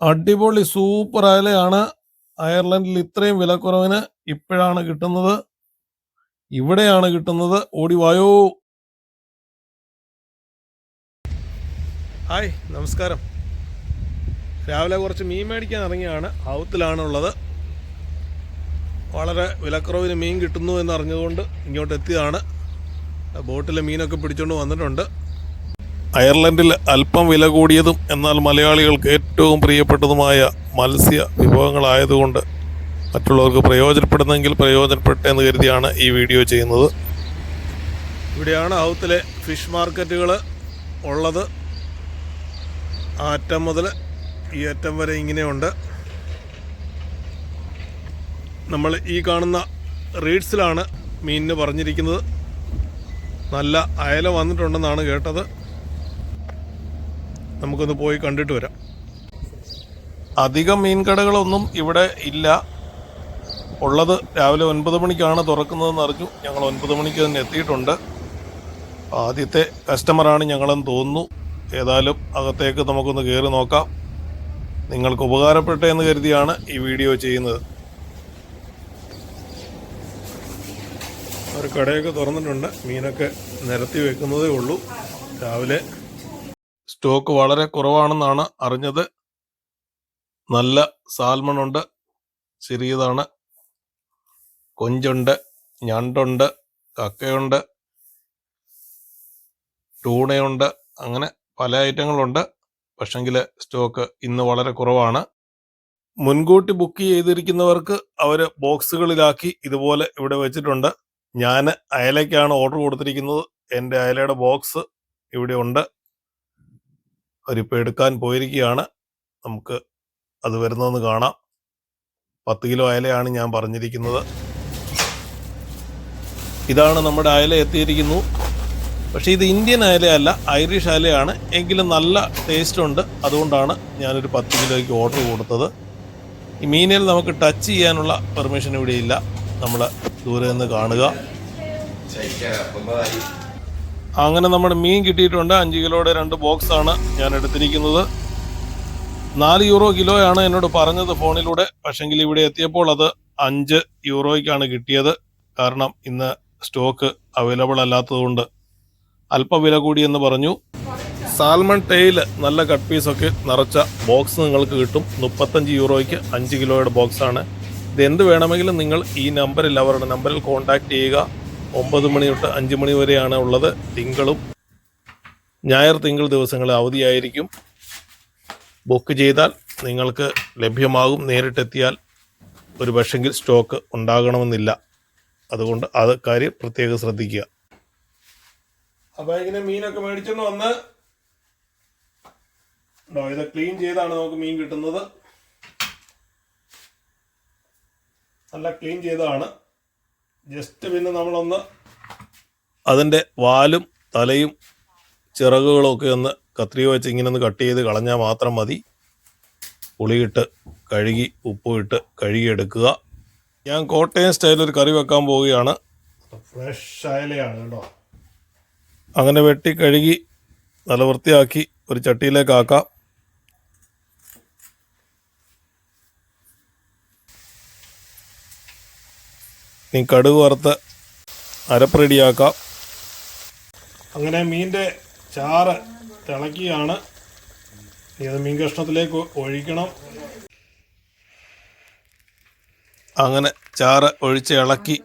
അടിപൊളി സൂപ്പർ അയലയാണ്. അയർലൻഡിൽ ഇത്രയും വിലക്കുറവിന് ഇപ്പോഴാണ് കിട്ടുന്നത്. ഇവിടെയാണ് കിട്ടുന്നത്. ഓടി വായോ. ഹായ് നമസ്കാരം. രാവിലെ കുറച്ച് മീൻ മേടിക്കാൻ ഇറങ്ങിയാണ്. ഹൗത്തിലാണ് ഉള്ളത് വളരെ വിലക്കുറവിന് മീൻ കിട്ടുന്നു എന്ന് അറിഞ്ഞതുകൊണ്ട് ഇങ്ങോട്ട് എത്തിയതാണ്. ബോട്ടിലെ മീനൊക്കെ പിടിച്ചുകൊണ്ട് വന്നിട്ടുണ്ട്. അയർലൻഡിൽ അല്പം വില കൂടിയതും എന്നാൽ മലയാളികൾക്ക് ഏറ്റവും പ്രിയപ്പെട്ടതുമായ മത്സ്യ വിഭവങ്ങളായതുകൊണ്ട് മറ്റുള്ളവർക്ക് പ്രയോജനപ്പെടുന്നെങ്കിൽ പ്രയോജനപ്പെട്ടെന്ന് കരുതിയാണ് ഈ വീഡിയോ ചെയ്യുന്നത്. ഇവിടെയാണ് ഹൗത്തിലെ ഫിഷ് മാർക്കറ്റുകൾ ഉള്ളത്. ആറ്റം മുതൽ ഈ അറ്റം വരെ ഇങ്ങനെയുണ്ട്. നമ്മൾ ഈ കാണുന്ന റീഡ്സിലാണ് മീനിന് പറഞ്ഞിരിക്കുന്നത്. നല്ല അയല വന്നിട്ടുണ്ടെന്നാണ് കേട്ടത്. നമുക്കൊന്ന് പോയി കണ്ടിട്ട് വരാം. അധികം മീൻ കടകളൊന്നും ഇവിടെ ഇല്ല. ഉള്ളത് രാവിലെ ഒൻപത് മണിക്കാണ് തുറക്കുന്നതെന്ന് അറിഞ്ഞു. ഞങ്ങൾ ഒൻപത് മണിക്ക് തന്നെ എത്തിയിട്ടുണ്ട്. ആദ്യത്തെ കസ്റ്റമറാണ് ഞങ്ങളെന്ന് തോന്നുന്നു. ഏതായാലും അകത്തേക്ക് നമുക്കൊന്ന് കയറി നോക്കാം. നിങ്ങൾക്ക് ഉപകാരപ്പെട്ടേ എന്ന് കരുതിയാണ് ഈ വീഡിയോ ചെയ്യുന്നത്. ഒരു കടയൊക്കെ തുറന്നിട്ടുണ്ട്. മീനൊക്കെ നിരത്തി വെക്കുന്നതേ ഉള്ളൂ. രാവിലെ സ്റ്റോക്ക് വളരെ കുറവാണെന്നാണ് അറിഞ്ഞത്. നല്ല സാൽമൺ ഉണ്ട് ചെറിയതാണ്. കൊഞ്ചുണ്ട് ഞണ്ടുണ്ട് കക്കയുണ്ട് ടൂണയുണ്ട് അങ്ങനെ പല ഐറ്റങ്ങളുണ്ട്. പക്ഷെങ്കിൽ സ്റ്റോക്ക് ഇന്ന് വളരെ കുറവാണ്. മുൻകൂട്ടി ബുക്ക് ചെയ്തിരിക്കുന്നവർക്ക് അവർ ബോക്സുകളിലാക്കി ഇതുപോലെ ഇവിടെ വെച്ചിട്ടുണ്ട്. ഞാൻ അയലയ്ക്കാണ് ഓർഡർ കൊടുത്തിരിക്കുന്നത്. എന്റെ അയലയുടെ ബോക്സ് ഇവിടെ ഉണ്ട്. അവരിപ്പോൾ എടുക്കാൻ പോയിരിക്കുകയാണ്. നമുക്ക് അത് വരുന്നതെന്ന് കാണാം. പത്ത് കിലോ അയലയാണ് ഞാൻ പറഞ്ഞിരിക്കുന്നത്. ഇതാണ് നമ്മുടെ അയല എത്തിയിരിക്കുന്നു. പക്ഷേ ഇത് ഇന്ത്യൻ അയലയല്ല ഐറിഷ് അയലയാണ്. എങ്കിലും നല്ല ടേസ്റ്റ് ഉണ്ട്. അതുകൊണ്ടാണ് ഞാനൊരു പത്ത് കിലോയ്ക്ക് ഓർഡർ കൊടുത്തത്. ഈ മീനിൽ നമുക്ക് ടച്ച് ചെയ്യാനുള്ള പെർമിഷൻ ഇവിടെ ഇല്ല. നമ്മൾ ദൂരെ നിന്ന് കാണുക. അങ്ങനെ നമ്മുടെ മീൻ കിട്ടിയിട്ടുണ്ട്. അഞ്ച് കിലോയുടെ രണ്ട് ബോക്സ് ആണ് ഞാൻ എടുത്തിരിക്കുന്നത്. നാല് യൂറോ കിലോയാണ് എന്നോട് പറഞ്ഞത് ഫോണിലൂടെ. പക്ഷെങ്കിൽ ഇവിടെ എത്തിയപ്പോൾ അത് അഞ്ച് യൂറോയ്ക്കാണ് കിട്ടിയത്. കാരണം ഇന്ന് സ്റ്റോക്ക് അവൈലബിൾ അല്ലാത്തതുകൊണ്ട് അല്പം വില കൂടിയെന്ന് പറഞ്ഞു. സാൽമൺ ടെയിൽ നല്ല കട്ട് പീസൊക്കെ നിറച്ച ബോക്സ് നിങ്ങൾക്ക് കിട്ടും. മുപ്പത്തഞ്ച് യൂറോയ്ക്ക് അഞ്ച് കിലോയുടെ ബോക്സാണ്. ഇത് എന്ത് വേണമെങ്കിലും നിങ്ങൾ ഈ നമ്പറിൽ അവരുടെ നമ്പറിൽ കോൺടാക്ട് ചെയ്യുക. ഒമ്പത് മണി തൊട്ട് അഞ്ച് മണി വരെയാണ് ഉള്ളത്. തിങ്കളും ഞായർ തിങ്കൾ ദിവസങ്ങളിൽ അവധിയായിരിക്കും. ബുക്ക് ചെയ്താൽ നിങ്ങൾക്ക് ലഭ്യമാകും. നേരിട്ടെത്തിയാൽ ഒരു പക്ഷെങ്കിൽ സ്റ്റോക്ക് ഉണ്ടാകണമെന്നില്ല. അതുകൊണ്ട് അത് കാര്യം പ്രത്യേകം ശ്രദ്ധിക്കുക. അപ്പൊ ഇങ്ങനെ മീനൊക്കെ മേടിച്ചോണ്ട് വന്ന് ഇത് ക്ലീൻ ചെയ്താണ് നമുക്ക് മീൻ കിട്ടുന്നത്. നല്ല ക്ലീൻ ചെയ്തതാണ്. ജസ്റ്റ് പിന്നെ നമ്മളൊന്ന് അതിന്റെ വാലും തലയും ചിറകുകളും ഒക്കെ ഒന്ന് കത്രിക വെച്ച് ഇങ്ങനെ ഒന്ന് കട്ട് ചെയ്ത് കളഞ്ഞാൽ മാത്രം മതി. പുളിയിട്ട് കഴുകി ഉപ്പുമിട്ട് കഴുകിയെടുക്കുക. ഞാൻ കോട്ടയം സ്റ്റൈലിൽ ഒരു കറി വെക്കാൻ പോവുകയാണ്. ഫ്രഷ് അയലയാണ് കേട്ടോ. അങ്ങനെ വെട്ടി കഴുകി നല്ല വൃത്തിയാക്കി ഒരു ചട്ടിയിലേക്ക് ആക്കാം. ഇനി കടുക് വറുത്ത് അരപ്പ് റെഡിയാക്കാം അങ്ങനെ മീന്റെ ചാറ് തിളക്കിയാണ്. ഇനി അത് മീൻ കഷ്ണത്തിലേക്ക് ഒഴിക്കണം. അങ്ങനെ ചാറ് ഒഴിച്ച് ഇളക്കി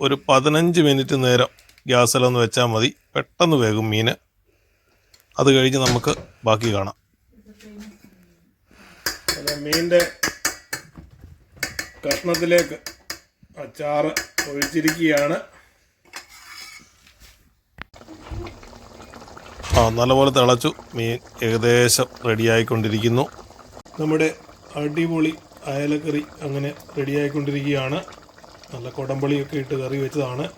ഒരു പതിനഞ്ച് മിനിറ്റ് നേരം ഗ്യാസിലൊന്ന് വെച്ചാൽ മതി. പെട്ടെന്ന് വേകും മീൻ. അത് കഴിഞ്ഞ് നമുക്ക് ബാക്കി കാണാം. മീന്റെ കഷ്ണത്തിലേക്ക് അച്ചാറ് ഒഴിച്ചിരിക്കുകയാണ്. ആ നല്ലപോലെ തിളച്ചു. മീൻ ഏകദേശം റെഡിയായിക്കൊണ്ടിരിക്കുന്നു. നമ്മുടെ അടിപൊളി അയലക്കറി അങ്ങനെ റെഡിയായിക്കൊണ്ടിരിക്കുകയാണ്. നല്ല കൊടമ്പളിയൊക്കെ ഇട്ട് കറി വെച്ചതാണ്.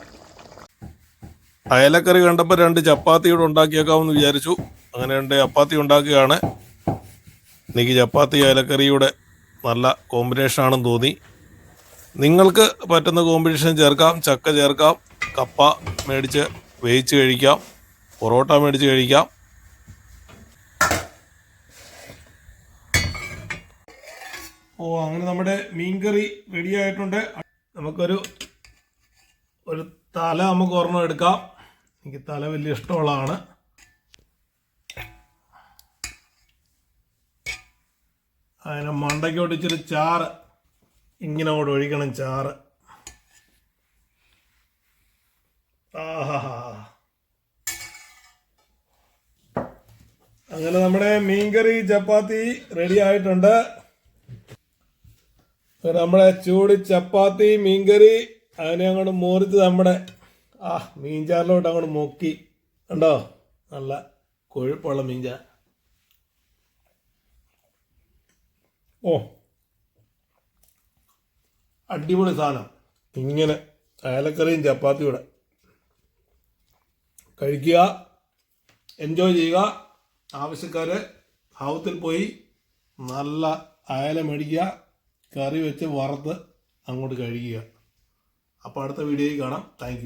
അയലക്കറി കണ്ടപ്പോൾ രണ്ട് ചപ്പാത്തിയോട് ഉണ്ടാക്കിയേക്കാമെന്ന് വിചാരിച്ചു. അങ്ങനെ രണ്ട് ചപ്പാത്തി ഉണ്ടാക്കുകയാണ്. എനിക്ക് ചപ്പാത്തി അയലക്കറിയുടെ നല്ല കോമ്പിനേഷനാണെന്ന് തോന്നി. നിങ്ങൾക്ക് പറ്റുന്ന കോമ്പിനേഷൻ ചേർക്കാം ചക്ക ചേർക്കാം കപ്പ മേടിച്ച് വേവിച്ച് കഴിക്കാം പൊറോട്ട മേടിച്ച് കഴിക്കാം. ഓ അങ്ങനെ നമ്മുടെ മീൻകറി റെഡി ആയിട്ടുണ്ട്. നമുക്കൊരു ഒരു തല നമുക്ക് ഒരെണ്ണം എടുക്കാം. എനിക്ക് തല വലിയ ഇഷ്ടമുള്ളതാണ്. അതിനെ മണ്ടയ്ക്കോട്ട് ഇച്ചിരി ചാറ്. ഇങ്ങനെ അവിടെ ഒഴിക്കണം ചാറ്. അങ്ങനെ നമ്മുടെ മീൻകറി ചപ്പാത്തി റെഡി ആയിട്ടുണ്ട്. നമ്മുടെ ചൂട് ചപ്പാത്തി മീൻകറി അതിനെ അങ്ങോട്ട് മോറിച്ച് നമ്മുടെ ആ മീൻചാറിലോട്ട് അങ്ങോട്ട് മുക്കി. ഉണ്ടോ നല്ല കൊഴുപ്പുള്ള മീൻചാർ ഓ അടിപൊളി സാധനം. ഇങ്ങനെ അയലക്കറിയും ചപ്പാത്തിയുടെ. കഴിക്കുക എൻജോയ് ചെയ്യുക. ആവശ്യക്കാർ ഹൗത്തിൽ പോയി നല്ല അയല മേടിക്കുക കറി വെച്ച് വറുത്ത് അങ്ങോട്ട് കഴിക്കുക. അപ്പോൾ അടുത്ത വീഡിയോയിൽ കാണാം. താങ്ക്